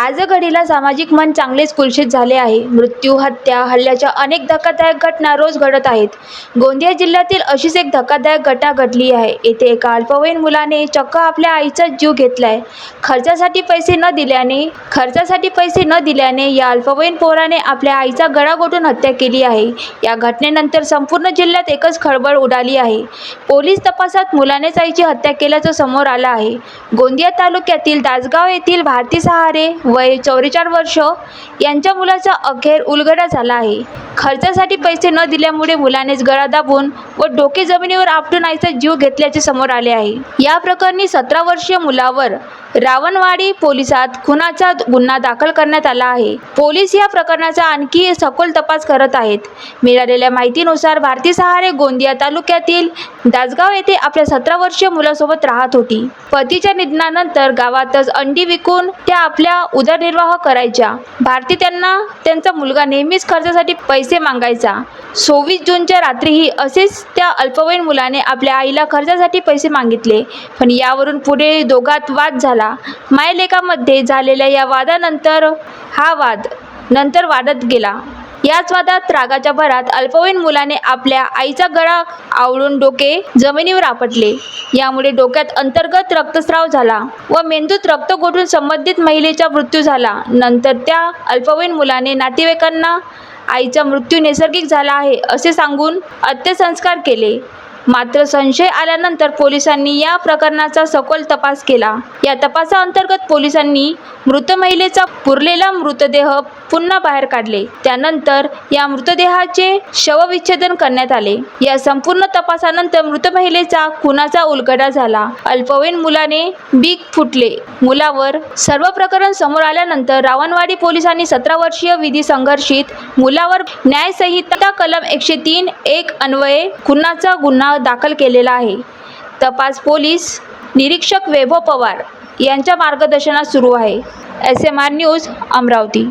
आज घडीला सामाजिक मन चांगलेच कुलशित झाले आहे. मृत्यू हत्या हल्ल्याच्या अनेक धक्कादायक घटना रोज घडत आहेत. गोंदिया जिल्ह्यातील अशीच एक धक्कादायक घटना घडली आहे. येथे एका अल्पवयीन मुलाने चक्क आपल्या आईचा जीव घेतलाय. खर्चासाठी पैसे न दिल्याने खर्चासाठी पैसे न दिल्याने या अल्पवयीन पोराने आपल्या आईचा गळा घोटून हत्या केली आहे. या घटनेनंतर संपूर्ण जिल्ह्यात एकच खळबळ उडाली आहे. पोलीस तपासात मुलानेच आईची हत्या केल्याचं समोर आलं आहे. गोंदिया तालुक्यातील दासगाव येथील भारती सहारे वय चौवेचाळ वर्ष यांच्या मुलाचा अखेर उलगडा झाला आहे. खर्चासाठी पैसे न दिल्यामुळे मुलानेच गळा दाबून व डोके जमिनीवर आपटून आईचा जीव घेतल्याचे समोर आले आहे. या प्रकरणी सतरा वर्षीय मुलावर रावणवाडी पोलिसात खुनाचा गुन्हा दाखल करण्यात आला आहे. पोलीस या प्रकरणाचा आणखी सखोल तपास करत आहेत. मिळालेल्या माहितीनुसार भारती सहारे गोंदिया तालुक्यातील दासगाव येथे आपल्या सतरा वर्षीय मुलासोबत राहत होती. पतीच्या निधनानंतर गावातच अंडी विकून त्या आपल्या उदरनिर्वाह करायच्या. भारती त्यांना त्यांचा मुलगा नेहमीच खर्चासाठी पैसे मागायचा. सव्वीस जूनच्या रात्रीही असेच त्या अल्पवयीन मुलाने आपल्या आईला खर्चासाठी पैसे मागितले. पण यावरून पुढे दोघात वाद झाला. मायलेखामध्ये झालेल्या या वादानंतर हा वाद नंतर वाढत गेला. याच वादात रागाच्या भरात अल्पवयीन मुलाने आपल्या आईचा गळा आवळून डोके जमिनीवर आपटले. यामुळे डोक्यात अंतर्गत रक्तस्राव झाला व मेंदूत रक्त गोठून संबंधित महिलेचा मृत्यू झाला. नंतर त्या अल्पवयीन मुलाने नातेवाईकांना आईचा मृत्यू नैसर्गिक झाला आहे असे सांगून अंत्यसंस्कार केले. मात्र संशय आल्यानंतर पोलिसांनी या प्रकरणाचा सखोल तपास केला. या तपासाअंतर्गत पोलिसांनी मृत महिलेचा पुरलेला मृतदेह पुन्हा बाहेर काढले. त्यानंतर या मृतदेहाचे शवविच्छेदन करण्यात आले. या संपूर्ण तपासानंतर मृत महिलेचा खुनाचा उलगडा झाला. अल्पवयीन मुलाने बीक फुटले. मुलावर सर्व प्रकरण समोर आल्यानंतर रावणवाडी पोलिसांनी सतरा वर्षीय विधी संघर्षित मुलावर न्यायसंहिता कलम एकशे तीन एक अन्वये खुनाचा गुन्हा दाखल केलेला आहे. तपास पोलीस निरीक्षक वैभव पवार यांच्या मार्गदर्शनात सुरू आहे. S M R news Amravati.